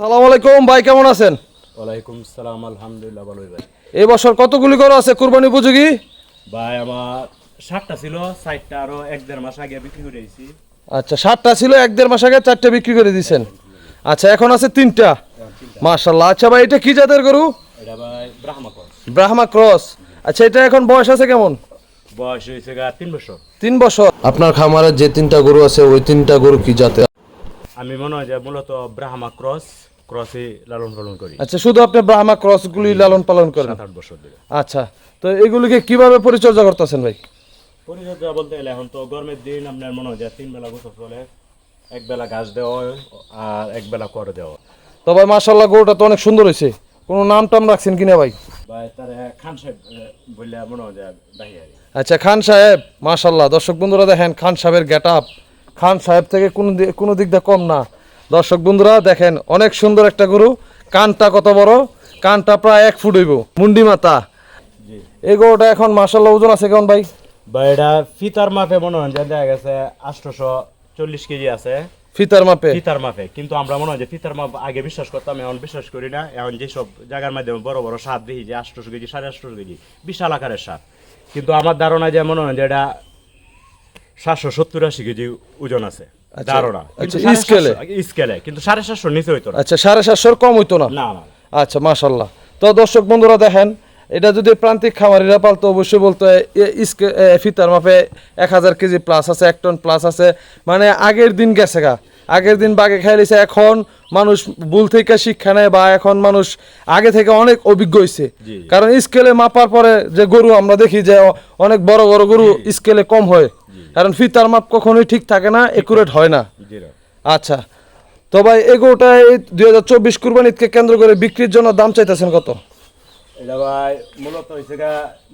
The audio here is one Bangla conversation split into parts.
সালাম আলাইকুম ভাই কেমন আছেন? ওয়ালাইকুম সালাম আলহামদুলিল্লাহ ভালোই ভাই। এই বছর কতগুলি গরু আছে কুরবানি উপযোগী? ভাই আমার সাতটা ছিল আরও এক দেড় মাস আগে বিক্রি করে দিয়েছি। আচ্ছা সাতটা ছিল এক দেড় মাস আগে চারটে বিক্রি করে দিয়েছেন। আচ্ছা এখন আছে তিনটা। মার্শাল্লাহ আচ্ছা ভাই এটা কি জাতের গরু? এটা ভাই ব্রাহ্মা কর ব্রাহ্মা ক্রস। আচ্ছা এটা এখন বয়স আছে কেমন? বয়স হয়েছে তিন বছর। তিন বছর। আপনার খামারে যে তিনটা গরু আছে ওই তিনটা গরু কি জাতে আমি মনে হয় যে মূলত ব্রাহ্মা ক্রস। ক্রসে লালন পালন করি। আচ্ছা শুধু আপনি ব্রাহ্মা ক্রসগুলি লালন পালন করেন। সাত আট বছর ধরে। আচ্ছা তো এগুলিকে কীভাবে পরিচর্যা করতেছেন ভাই? পরিচর্যা বলতে গেলে এখন তো গরমের দিন আপনার মনে হয় যে তিন বেলা গোসল চলে এক বেলা ঘাস দেওয়া হয় আর এক বেলা করে দেওয়া। হয়। তো ভাই মার্শাল্লাহ গরুটা তো অনেক সুন্দর হয়েছে। কোনো নাম টাম রাখছেন কিনা ভাই? ভাই তার খান সাহেব বললে মনে হয় আচ্ছা খান সাহেব মাশাল্লাহ দর্শক বন্ধুরা দেখেন খান সাহেবের গেট আপ খান সাহেব থেকে কোনো কোনো দিক দিয়ে কম না। দর্শক বন্ধুরা দেখেন অনেক সুন্দর একটা গরু। কানটা কত বড়? কানটা প্রায় এক ফুট হইব। মুন্ডি মাতা এই গরুটা এখন মাশাল্লাহ ওজন আছে কেমন ভাই? বা এটা ফিতার মাপে মনে হয় দেখা গেছে আটশোশো চল্লিশ কেজি আছে। ফিতার মাপে? ফিতার মাপে। কিন্তু আমরা মনে হয় যে ফিতার মাপ আগে বিশ্বাস করতাম এখন বিশ্বাস করি না। এখন যেসব জায়গার মাধ্যমে বড় বড় স্বাদ দেখি যে আটশোশো কেজি সাড়ে আটশোশো কেজি বিশাল আকারের স্বাদ কিন্তু আমার ধারণা যে মনে হয় যে এটা সাতশো সত্তর আশি কেজি ওজন আছে। ধারণা। কিন্তু আচ্ছা, স্কেলে? স্কেলে কিন্তু সাড়ে সাতশোর নিচে হইতো আচ্ছা সাড়ে সাতশোর কম হইতো না? আচ্ছা মাশাল্লাহ তো দর্শক বন্ধুরা দেখেন এটা যদি প্রান্তিক খামারিরা পালতো অবশ্যই বলতো ফিতার মাপে এক হাজার কেজি প্লাস আছে এক টন প্লাস আছে। মানে আগের দিন গেছে গা। আগের দিন বাগে খাইলেছে এখন মানুষ ভুল থেকে শিক্ষা নেয় বা এখন মানুষ আগে থেকে অনেক অভিজ্ঞ হয়েছে কারণ স্কেলে মাপার পরে যে গরু আমরা দেখি যে অনেক বড় বড় গরু স্কেলে কম হয়। কারণ ফিতার মাপ কখনোই ঠিক থাকে না একুরেট হয় না। আচ্ছা তো ভাই এগোটা এই দুই হাজার চব্বিশ কুরবানিদকে কেন্দ্র করে বিক্রির জন্য দাম চাইতেছেন কত? এটা ভাই মূলত হয়েছে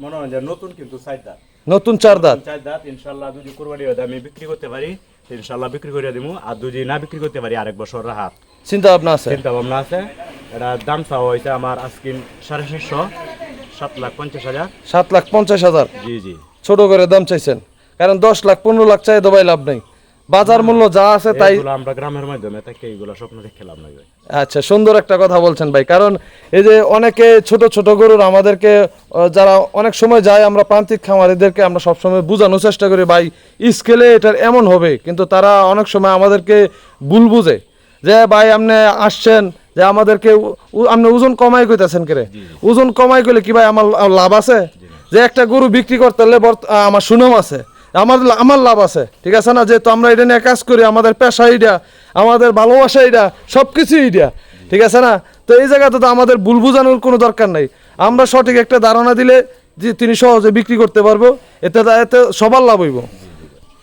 মনে হয় যে নতুন কিন্তু চার দাঁত। নতুন চার দাঁত? চার দাঁত ইনশাল্লাহ যদি কোরবানি হয় আমি বিক্রি করতে পারি ইনশাল্লাহ বিক্রি করে দিব আর যদি না বিক্রি করতে পারি আরেক বছর রাহাত। চিন্তা ভাবনা আছে? চিন্তা ভাবনা আছে। এটা দাম চাওয়া হয়েছে আমার আজকে সাড়ে সাতশো সাত লাখ পঞ্চাশ হাজার। সাত লাখ পঞ্চাশ হাজার? জি জি। ছোট করে দাম চাইছেন? কারণ দশ লাখ পনেরো লাখ চাই দবাই লাভ নেই। বাজার মূল্য যা আছে তাই আমরা গ্রামের মাধ্যমে এইগুলো স্বপ্ন দেখলাম না ভাই? আচ্ছা সুন্দর একটা কথা বলছেন ভাই। কারণ এই যে অনেকে ছোট ছোট গরুর আমাদেরকে আহ, যারা অনেক সময় যায় আমরা প্রান্তিক খামারিদেরকে আমরা সবসময় বোঝানোর চেষ্টা করি ভাই স্কেলে এটার এমন হবে। কিন্তু তারা অনেক সময় আমাদেরকে ভুল বুঝে। যে ভাই আপনি আসছেন যে আমাদেরকে উ- উ- আপনি ওজন কমাই কইতেছেন কেরে? ওজন কমাই কইলে কি ভাই আমার লা- লাভ আছে? যে একটা গরু বিক্রি করতে হলে বর্ত- আহ, আমার সুনাম আছে। আমার আমার লাভ আছে, ঠিক আছে না? যেহেতু আমরা এটা নিয়ে কাজ করি, আমাদের পেশা এইটা আমাদের ভালোবাসা এইটা সব কিছু এইটা ঠিক আছে না? তো এই জায়গাতে তো আমাদের ভুল বোঝানোর কোনো দরকার নাই। আমরা সঠিক একটা ধারণা দিলে যে তিনি সহজে বিক্রি করতে পারব, এতে এতে সবার লাভ হইব।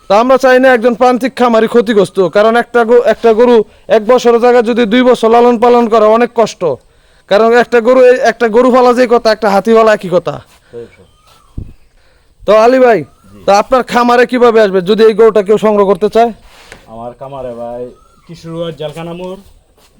তা আমরা চাই না একজন প্রান্তিক খামারি ক্ষতিগ্রস্ত, কারণ একটা একটা গরু এক বছরের জায়গায় যদি দুই বছর লালন পালন করা অনেক কষ্ট। কারণ একটা গরু একটা গরু ফালা যে কথা, একটা হাতি ফালা একই কথা। তো আলী ভাই তা আপনার খামারে কীভাবে আসবে? যদি এই গরুটা কেউ সংগ্রহ করতে চায়? আমার কামারে ভাই কিশোরগঞ্জ জলকানামুর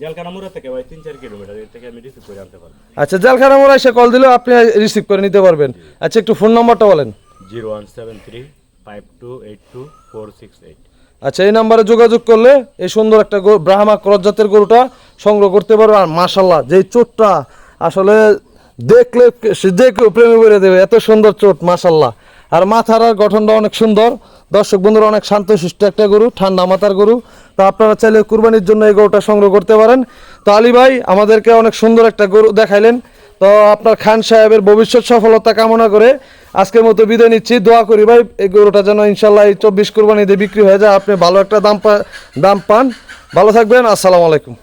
জলকানামুরে থেকে ভাই তিন চার কিলোমিটার এর থেকে আমি রিসিভ করে আনতে পারব। আচ্ছা জেলখানা মোড় এসে কল দিলেও আপনি রিসিভ করে নিতে পারবেন। আচ্ছা একটু ফোন নম্বরটা বলেন। Zero one seven three five two eight two four six eight. আচ্ছা এই নাম্বারে যোগাযোগ করলে এই সুন্দর একটা ব্রাহ্মা ক্রস জাতের গরুটা সংগ্রহ করতে পারবে। আর মাশাল্লাহ যেই চোটটা আসলে দেখলে সে যে কেউ প্রেমে করে দেবে এত সুন্দর চোট মাশাল্লাহ আর মাথার আর গঠনটা অনেক সুন্দর। দর্শক বন্ধুরা, অনেক শান্ত শিষ্ট একটা গরু, ঠান্ডা মাথার গরু। তো আপনারা চাইলে কুরবানির জন্য এই গরুটা সংগ্রহ করতে পারেন। তো আলী ভাই, আমাদেরকে অনেক সুন্দর একটা গরু দেখাইলেন। তো আপনার খান সাহেবের ভবিষ্যৎ সফলতা কামনা করে আজকের মতো বিদায় নিচ্ছি। দোয়া করি ভাই, এই গরুটা যেন ইনশাল্লাহ এই চব্বিশ কুরবানিতে বিক্রি হয়ে যায়। আপনি ভালো একটা দাম পা দাম পান। ভালো থাকবেন, আসসালামু আলাইকুম।